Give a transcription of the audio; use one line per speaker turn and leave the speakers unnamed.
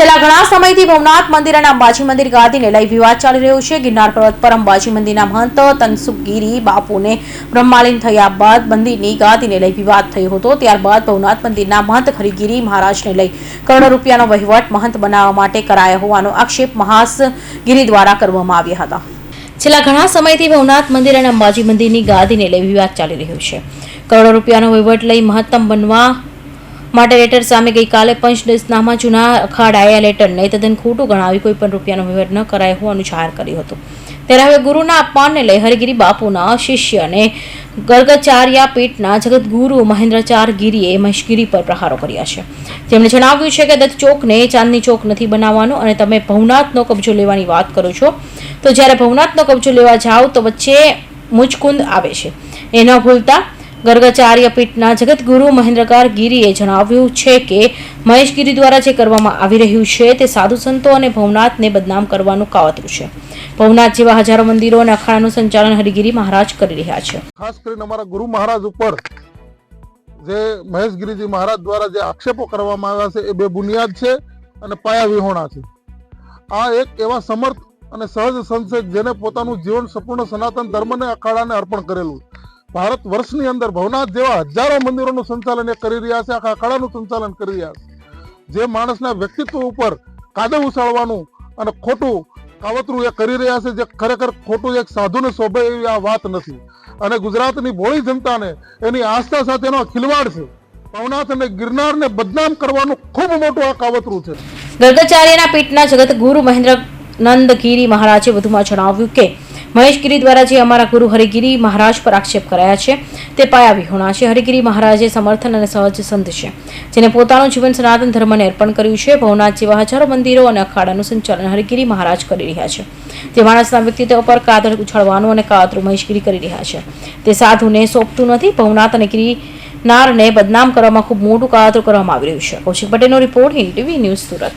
છેલ્લા ઘણા સમયથી ભવનાથ મંદિર અને અંબાજી મંદિર ગાદીને લઈ વિવાદ ચાલી રહ્યો છે. ગિરનાર પર્વત પર અંબાજી મંદિરના મહંત તનસુખગીરી બાપુને બ્રહ્માલીન થયા બાદ મંદિરની ગાદીને લઈ વિવાદ થયો હતો. ત્યારબાદ ભવનાથ મંદિરના મહંત હરિગીરી મહારાજને લઈ કરોડો રૂપિયાનો વહીવટ મહંત બનાવવા માટે કરાયો હોવાનો આક્ષેપ મહાસગીરી દ્વારા કરવામાં આવ્યા હતા. છેલ્લા ઘણા સમયથી ભવનાથ મંદિર અને અંબાજી મંદિરની ગાદીને લઈ વિવાદ ચાલી રહ્યો છે. કરોડો રૂપિયાનો વહીવટ લઈ મહત્તમ બનવા માટે લેટર સામે ગઈકાલે પંચદેશનામાં જૂના અખાડાએ લેટરને તદ્દન ખોટું ગણાવી કોઈ પણ રૂપિયાનો વહીવટ ન કરાયો હોવાનું જાહેર કર્યું હતું. ત્યારે હવે ગુરુના અપમાનને લઈ હરિગીરી બાપુના શિષ્ય અને ગર્ગચાર્યા પીઠના જગતગુરુ મહેન્દ્રચાર ગીરીએ મહેશગીરી પર પ્રહારો કર્યા છે. તેમણે જણાવ્યું છે કે દત્ત ચોકને ચાંદની ચોક નથી બનાવવાનો અને તમે ભવનાથનો કબજો લેવાની વાત કરો છો, તો જ્યારે ભવનાથનો કબજો લેવા જાઓ તો વચ્ચે મુચકુંદ આવે છે. એ ન ભૂલતા ગર્ગાચાર્ય પીઠના જગતગુરુ મહેન્દ્રકાર ગીરીએ જણાવ્યું છે કે મહેશગીરી દ્વારા જે કરવામાં આવી રહ્યું છે તે સાધુ સંતો અને ભવનાથને બદનામ કરવાનું કાવતરું છે. ભવનાથ જેવા હજારો મંદિરો અને અખાડાનું સંચાલન હરિગીરી મહારાજ કરી રહ્યા છે.
ખાસ કરીને અમારા ગુરુ મહારાજ ઉપર જે મહેશગીરીજી મહારાજ દ્વારા જે આક્ષેપો કરવામાં આવ્યા છે એ બે બુનિયાદ છે અને પાયા વિહોણા છે. આ એક એવા સમર્થ અને સહજ છે જેને પોતાનું જીવન સંપૂર્ણ સનાતન ધર્મને અખાડાને અર્પણ કરેલું ભારત વર્ષની અંદર ભવનાથ જેવા હજારો મંદિરોનું સંચાલન એ કરી રહ્યા છે, આખા અખાડાનું સંચાલન કરી રહ્યા છે. જે માણસના વ્યક્તિત્વ ઉપર કાદવ ઉછાળવાનું અને ખોટું કાવતરું એ કરી રહ્યા છે, જે ખરેખર ખોટું એક સાધુને શોભે એવી આ વાત નથી. અને ગુજરાતની ભોળી જનતાને એની આસ્થા સાથેનો ખિલવાડ છે. ભવનાથ અને ગિરનારને બદનામ કરવાનું ખૂબ મોટું આ કાવતરું છે.
ગર્ગાચાર્યના પીઠના જગતગુરુ મહેન્દ્ર નંદગીરી મહારાજે વધુમાં જણાવ્યું કે મહેશગીરી દ્વારા જે અમારા ગુરુ હરિગીરી મહારાજ પર આક્ષેપ કરાયા છે, તે પાયા વિહોણા છે. હરિગીરી મહારાજે સમર્થન અને સહજ સંત છે, જેને પોતાનું જીવન સનાતન ધર્મને અર્પણ કર્યું છે. ભવનાથ જેવા હજારો મંદિરો અને અખાડાનું સંચાલન હરિગીરી મહારાજ કરી રહ્યા છે. તે માણસના વ્યક્તિત્વ પર કાદર ઉછાળવાનું અને કાતરું મહેશગીરી કરી રહ્યા છે. તે સાધુને સોંપતું નથી. ભવનાથ અને ગિરિનારને બદનામ કરવામાં ખૂબ મોટું કાતરું કરવામાં આવી રહ્યું છે. કૌશિક પટેલનો report Hind TV news Surat.